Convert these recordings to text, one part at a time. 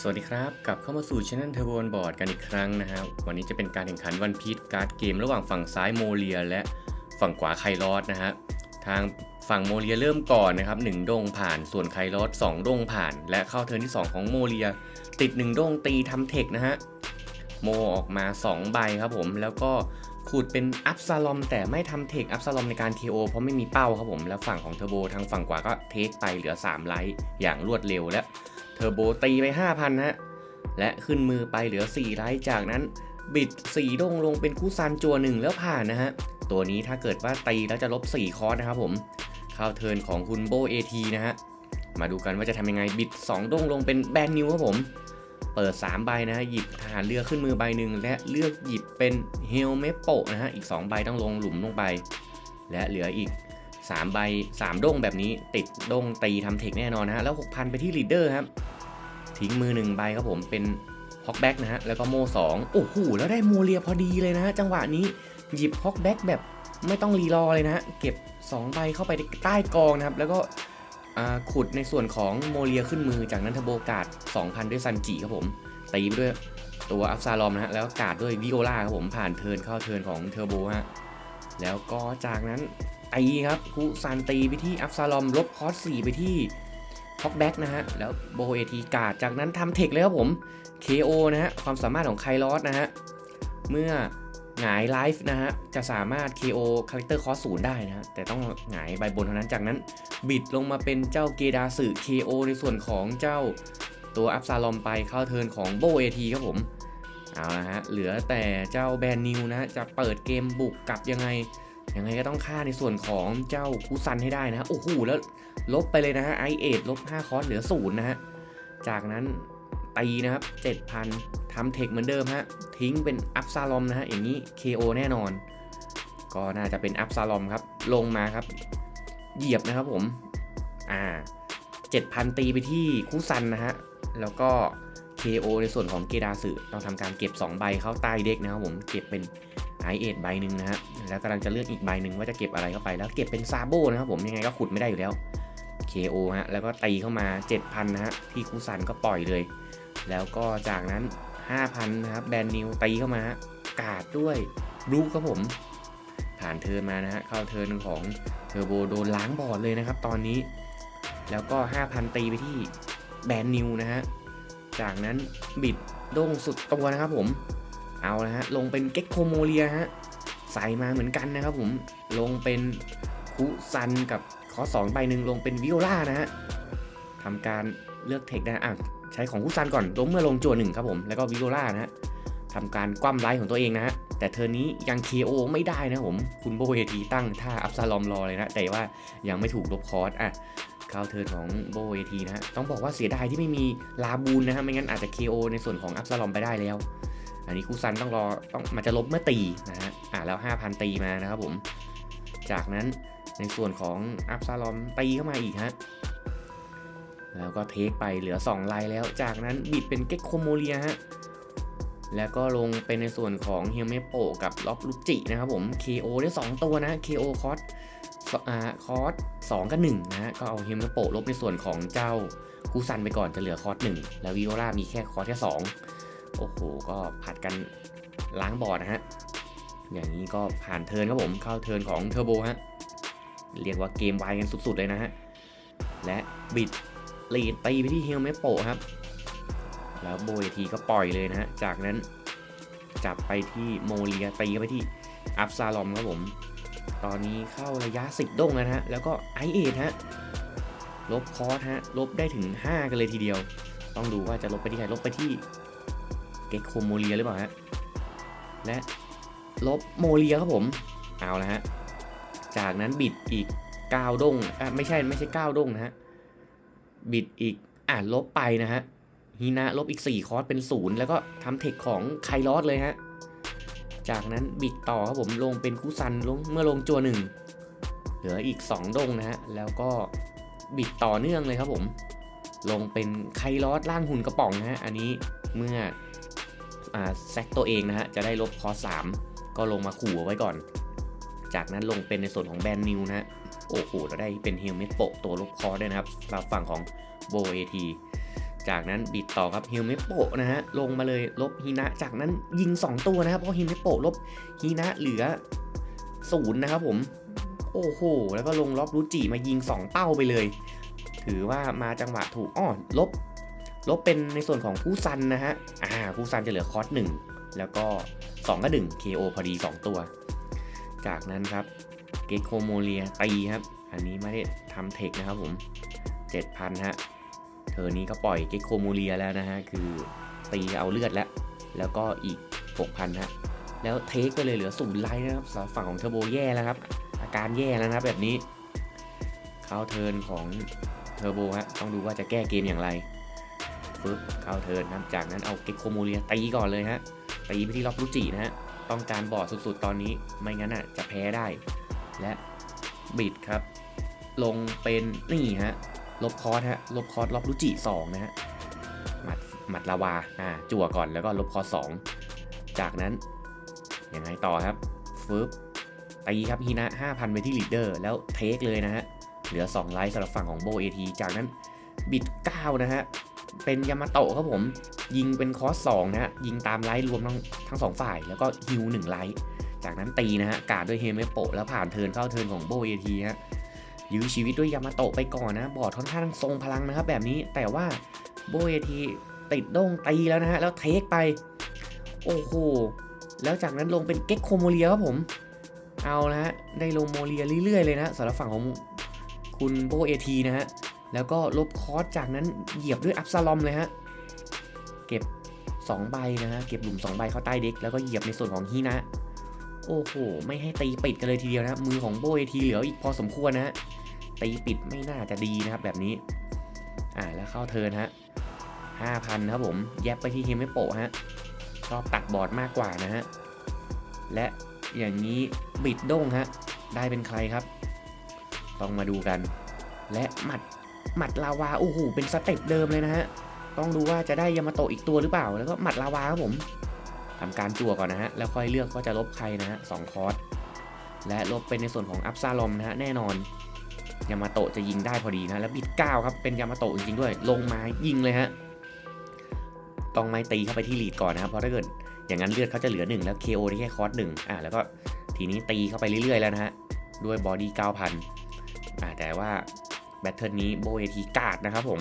สวัสดีครับ กลับเข้ามาสู่ช anel เทอร์โบนบอร์ดกันอีกครั้งนะครับ วันนี้จะเป็นการแข่งขันวันพี e การ์ดเกมระหว่างฝั่งซ้ายโมเลีย และฝั่งขวาไคลอสนะฮะทางฝั่งโมเลียเริ่มก่อนนะครับหนึ่งดงผ่านส่วนไคลอสสองดงผ่าน และเข้าเทิร์นที่ 2 ของโมเลีย ติด 1ดงตีทำเทคนะฮะโมออกมา 2 ใบครับผมแล้วก็ขุดเป็นอัพซาลอมแต่ไม่ทำเทคอัพซาลอมในการ KO เพราะไม่มีเป้าครับผมแล้วฝั่งของเทอร์โบทางฝั่งขวาก็เทคไปเหลือ3ไลท์อย่างรวดเร็วและ เทอร์โบตีไป 5,000 ฮะ และขึ้นมือไปเหลือ 4 ไลท์จากนั้น บิด4ดงลงเป็นคู่ซันจัวหนึ่งแล้วผ่านนะฮะ ตัวนี้ถ้าเกิดว่าตีแล้วจะลบ 4 คอร์สนะครับผมเข้าเทินของคุณโบเอทีนะฮะ มาดูกันว่าจะทำยังไงบิด 2 ดงลงเป็นแบนนิวครับผม เปิด 3 ใบนะฮะหยิบทหารเรือขึ้นมือใบหนึ่งและเลือกหยิบเป็นเฮลเมโปนะฮะอีก 2 ใบต้องลงหลุมลงไป และเหลืออีก 3 ใบ 3ดงแบบนี้ติดดงตีทำเทคแน่นอนนะฮะ แล้ว 6,000 ไปที่ลีดเดอร์ครับ ทิ้งมือหนึ่งใบครับผมเป็นฮอกแบ็กนะฮะ แล้วก็โม่สองโอ้โห แล้วได้โมเลียพอดีเลยนะ จังหวะนี้หยิบฮอกแบ็กแบบไม่ต้องรีรอเลยนะฮะ เก็บ 2 ใบเข้าไปใต้กองนะครับ แล้วก็ขุดในส่วนของโมเลียขึ้นมือจากนั้นทโบกาด2,000 ด้วยซันจิครับผมตีไปด้วยตัวอัฟซาลอมนะฮะแล้วกาดด้วยวิโอลาครับผมผ่านเทิร์นเข้าเทิร์นของเทอร์โบฮะแล้วก็จากนั้น ตีครับคุซานตีไปที่อัฟซาลอมลบคอส4ไปที่ท็อกแบ็กนะฮะ แล้วโบเอทีกาดจากนั้นทำเทคเลยครับผม KO นะฮะ ความสามารถของไคลอสนะฮะ เมื่อหงายไลฟ์นะฮะ จะสามารถ KO คาแรคเตอร์คอสศูนย์ได้นะฮะ แต่ต้องหงายใบบนเท่านั้นจากนั้น บิดลงมาเป็นเจ้าเกดาสึ KO ในส่วนของเจ้าตัวอัพซาลอมไปเข้าเทิร์นของโบเอทีครับผม เอาละฮะ เหลือแต่เจ้าแบนนิวนะฮะ จะเปิดเกมบุกกลับยังไง ยังไงก็ต้องฆ่าในส่วนของเจ้าคูซันให้ได้นะฮะโอ้โหแล้วลบไปเลยนะฮะไอเอลบ5คอสเหลือศูนย์นะฮะจากนั้นตีนะครับ7,000ทำเทคเหมือนเดิมฮะทิ้งเป็นอัพซาลอมนะฮะอย่างนี้ KO แน่นอน ก็น่าจะเป็นอัพซาลอมครับ ลงมาครับ เหยียบนะครับผมอ่า7,000ตีไปที่คู่ซันนะฮะแล้วก็ KO ในส่วนของเกดาสึต้องทำการเก็บ 2 ใบเข้าใต้เด็กนะครับผมเก็บเป็น ไอเอ็ดใบหนึ่งนะฮะแล้วกำลังจะเลือกอีกใบหนึ่งว่าจะเก็บอะไรเข้าไป แล้วเก็บเป็นซาโบนะครับผมยังไงก็ขุดไม่ได้อยู่แล้ว KO ฮะแล้วก็ตีเข้ามา 7,000นะฮะที่คูซันก็ปล่อยเลย แล้วก็จากนั้น 5,000นะครับแบนนิวตีเข้ามาฮะกาดด้วยรูครับผม ผ่านเทิร์นมานะฮะเข้าเทิร์นของเทอร์โบโดนล้างบอร์ดเลยนะครับตอนนี้ แล้วก็ 5,000 ตีไปที่แบนนิวนะฮะจากนั้นบิดโด่งสุดตัวนะครับผม เอาละฮะ ลงเป็นเก็กโคโมเลียฮะ ใส่มาเหมือนกันนะครับผม ลงเป็นคุซันกับคอสองใบหนึ่งลงเป็นวิโอลานะฮะทำการเลือกเทคนะอะใช้ของคุซันก่อนลงเมื่อลงจั่วหนึ่งครับผม แล้วก็วิโอลานะฮะทำการคว่ำไลท์ของตัวเองนะฮะ แต่เทอร์นี้ยัง KO ไม่ได้นะผม คุณโบเอทีตั้งท่าอัพซาลอมรอเลยนะ แต่ว่ายังไม่ถูกลบคอร์สอะเข้าเทิร์นของโบเอทีนะฮะ ต้องบอกว่าเสียดายที่ไม่มีลาบูนนะฮะ ไม่งั้นอาจจะ KO ในส่วนของอัพซาลอมไปได้แล้ว อันนี้คูซันต้องรอต้องมันจะลบเมื่อตีนะฮะอ่าแล้ว 5,000 ตีมานะครับผม จากนั้นในส่วนของอัพซาลอมตีเข้ามาอีกฮะแล้วก็เทคไปเหลือ 2 ลายแล้ว จากนั้นบิดเป็นเก็กโคโมเลียฮะแล้วก็ลงเป็นในส่วนของเฮลเมโปกับล็อบลุจินะครับผม KO ได้ 2 ตัวนะ KO คอสอ่าคอส2กับ1นะฮะก็เอาเฮลเมโปลบในส่วนของเจ้าคูซันไปก่อนจะเหลือคอส1แล้ววิโอลามีแค่คอสแค่2 โอ้โห ก็ผัดกันล้างบอร์ดนะฮะ อย่างนี้ก็ผ่านเทิร์นครับผม เข้าเทิร์นของเทอร์โบฮะ เรียกว่าเกมไวกันสุดๆเลยนะฮะ และบิดลีดตีไปที่เฮลเมโปครับ แล้วโบยทีก็ปล่อยเลยนะฮะ จากนั้นจับไปที่โมเลียตีไปที่อัพซาลอมครับผม ตอนนี้เข้าระยะ10ด้งแล้วนะฮะ แล้วก็ไอเอทฮะ ลบคอร์สฮะ ลบได้ถึง 5 กันเลยทีเดียว ต้องดูว่าจะลบไปที่ใคร ลบไปที่ เก็กโคโมเลียหรือเปล่าฮะ และลบโมเลียครับผม เอาละฮะ จากนั้นบิดอีก9ด้งอะไม่ใช่ไม่ใช่9ด้งนะฮะ บิดอีกอ่าลบไปนะฮะฮีนะลบอีก 4 คอร์สเป็น0แล้วก็ทำเทคของไคลอสเลยฮะ จากนั้นบิดต่อครับผมลงเป็นคุซันลงเมื่อลงจัวหนึ่งเหลืออีก 2ด้งนะฮะ แล้วก็บิดต่อเนื่องเลยครับผม ลงเป็นไคลอสล่างหุ่นกระป๋องนะฮะ อันนี้เมื่อ แซกตัวเองนะฮะ จะได้ลบคอสามก็ลงมาขู่เอาไว้ก่อน จากนั้นลงเป็นในส่วนของแบนนิวนะฮะ โอ้โหเราได้เป็นเฮลเมตโปะตัวลบคอร์สด้วยนะครับเราฝั่งของโบเอทีจากนั้นบิดต่อครับฮิวเมโปะนะฮะลงมาเลยลบฮินะ จากนั้นยิง 2 ตัวนะครับเพราะฮิวเมโปะลบฮินะเหลือศูนย์นะครับผม โอ้โห แล้วก็ลงล็อบรูจิมายิง 2 เป้าไปเลย ถือว่ามาจังหวะถูกอ้อลบ ลบเป็นในส่วนของคู่ซันนะฮะ อ่าคู่ซันจะเหลือคอร์สหนึ่งแล้วก็ 2 ก็1 KO พอดี 2 ตัว จากนั้นครับเกโคโมเลียตีครับ อันนี้ไม่ได้ทำเทคนะครับผม 7,000 ฮะ เธอนี้ก็ปล่อยเกโคโมเลียแล้วนะฮะ คือตีเอาเลือดแล้ว แล้วก็อีก 6,000 ฮะ แล้วเทคไปเลยเหลือศูนไลท์นะครับสำหรับฝั่งของเทอร์โบแย่แล้วครับ อาการแย่แล้วนะครับแบบนี้เข้าเทิร์นของเทอร์โบฮะ ต้องดูว่าจะแก้เกมอย่างไร ฟึบเข้าเทิร์นนะครับจากนั้นเอาเกโคโมเลียตีก่อนเลยฮะตีไปที่ล็อบรุจินะฮะต้องการบอดสุดๆตอนนี้ไม่งั้นอะจะแพ้ได้ และบิดครับ ลงเป็นนี่ฮะลบคอร์สฮะลบคอร์สล็อบรุจิ2นะฮะหมัดหมัดลาวาอ่าจั่วก่อนแล้วก็ลบคอร์ส2จากนั้นยังไงต่อครับฟึบตีครับฮีนะ5,000 ไปที่ลีดเดอร์แล้วเทคเลยนะฮะเหลือ 2 ไลท์สำหรับฝั่งของโบเอทีจากนั้นบิด9นะฮะ เป็นยามาโตะครับผม ยิงเป็นคอร์ส2นะฮะ ยิงตามไลท์รวมทั้งทั้งสองฝ่าย แล้วก็ฮิว1ไลท์ จากนั้นตีนะฮะ กาดด้วยเฮเมโปะแล้วผ่านเทินเข้าเทินของโบเอทีฮะ ยื้อชีวิตด้วยยามาโตะไปก่อนนะ บอดค่อนข้างทรงพลังนะครับแบบนี้ แต่ว่าโบเอทีติดด่งตีแล้วนะฮะ แล้วเทคไป โอ้โห แล้วจากนั้นลงเป็นเก็กโคโมเลียครับผม เอานะฮะ ได้ลงโมเลียเรื่อยๆเลยนะสำหรับฝั่งของคุณโบเอทีนะฮะ แล้วก็ลบคอร์สจากนั้นเหยียบด้วยอัพซาลอมเลยฮะ เก็บ 2 ใบนะฮะ เก็บหลุม 2 ใบเข้าใต้เด็ก แล้วก็เหยียบในส่วนของฮีนะ โอ้โห ไม่ให้ตีปิดกันเลยทีเดียวนะ มือของโบเอทีเหลืออีกพอสมควรนะฮะ ตีปิดไม่น่าจะดีนะครับแบบนี้ อ่าแล้วเข้าเทิร์นฮะ5,000ครับผม แยบไปที่เฮมไม่โปะฮะ ชอบตัดบอร์ดมากกว่านะฮะ และอย่างนี้บิดด้งฮะ ได้เป็นใครครับ ต้องมาดูกัน และหมัด หมัดลาวาโอ้โหเป็นสเต็ปเดิมเลยนะฮะต้องดูว่าจะได้ยามาโตะอีกตัวหรือเปล่า แล้วก็หมัดลาวาครับผมทำการจั่วก่อนนะฮะแล้วค่อยเลือกว่าจะลบใครนะฮะสองคอร์สและลบเป็นในส่วนของอัพซาลอมนะฮะแน่นอนยามาโตะจะยิงได้พอดีนะแล้วบิด9ครับเป็นยามาโตะจริงๆด้วย ลงมายิงเลยฮะต้องไม่ตีเข้าไปที่ลีดก่อนนะครับเพราะถ้าเกิดอย่างนั้นเลือดเขาจะเหลือ 1 แล้ว KO ได้แค่คอร์สหนึ่งอ่าแล้วก็ทีนี้ตีเข้าไปเรื่อยๆแล้วนะฮะด้วยบอดี้9,000อ่าแต่ว่า แบทเทิลนี้โบเอทีกาดนะครับผม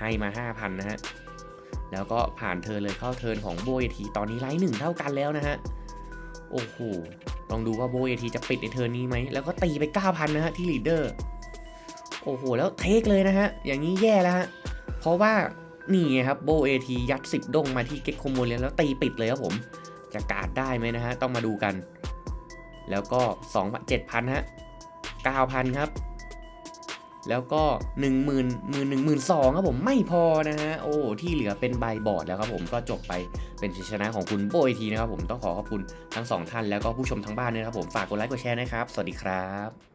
ให้มา 5,000 นะฮะ แล้วก็ผ่านเทินเลยเข้าเทิร์นของโบเอทีตอนนี้ไลท์หนึ่งเท่ากันแล้วนะฮะ โอ้โห ลองดูว่าโบเอทีจะปิดในเทิร์นนี้ไหม แล้วก็ตีไป 9,000 นะฮะที่ลีดเดอร์ โอ้โห แล้วเทคเลยนะฮะ อย่างนี้แย่แล้วฮะ เพราะว่านี่ครับโบเอทียัด 10ดงมาที่เก็กโคโมเลียนแล้วตีปิดเลยครับผม จะกาดได้ไหมนะฮะ ต้องมาดูกัน แล้วก็2 7,000ฮะ9,000 ครับ แล้วก็ 1 0 0 0 0 1 1 2 0 0ครับผมไม่พอนะฮะโอ้ที่เหลือเป็นใบบอร์ดแล้วครับผมก็จบไปเป็นชัยชนะของคุณโบยทีนะครับผมต้องขอขอบคุณทั้งสองท่านแล้วก็ผู้ชมทั้งบ้านด้วยครับผมฝากกดไลค์กดแชร์นะครับ สวัสดีครับ